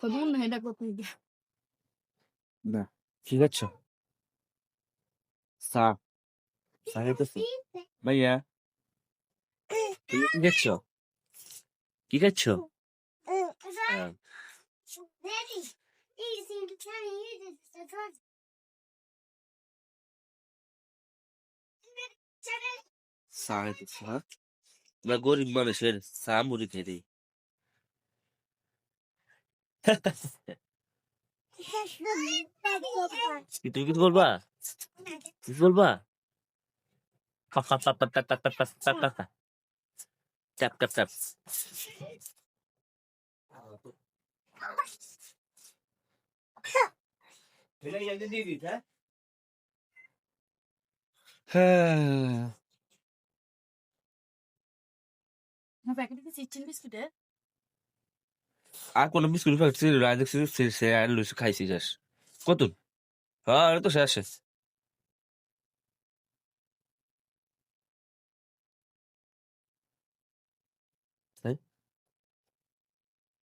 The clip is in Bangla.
তখন এটা করতে না ঠিক আছে সা সাহেবসি ভাইয়া কি খাচ্ছ কি খাচ্ছ সাহেব তোমরা গরিব মানুষের চা মুড়ি খেয়ে তুমি কিছু বলবা? কিছু বলবা? হ্যাঁ। চিচিন বিস্কুটের? আর কোনো বিস্কুট ফ্যাক্টরি সে আর লুচি খাইছি যাস কত হ্যাঁ তো শেষ।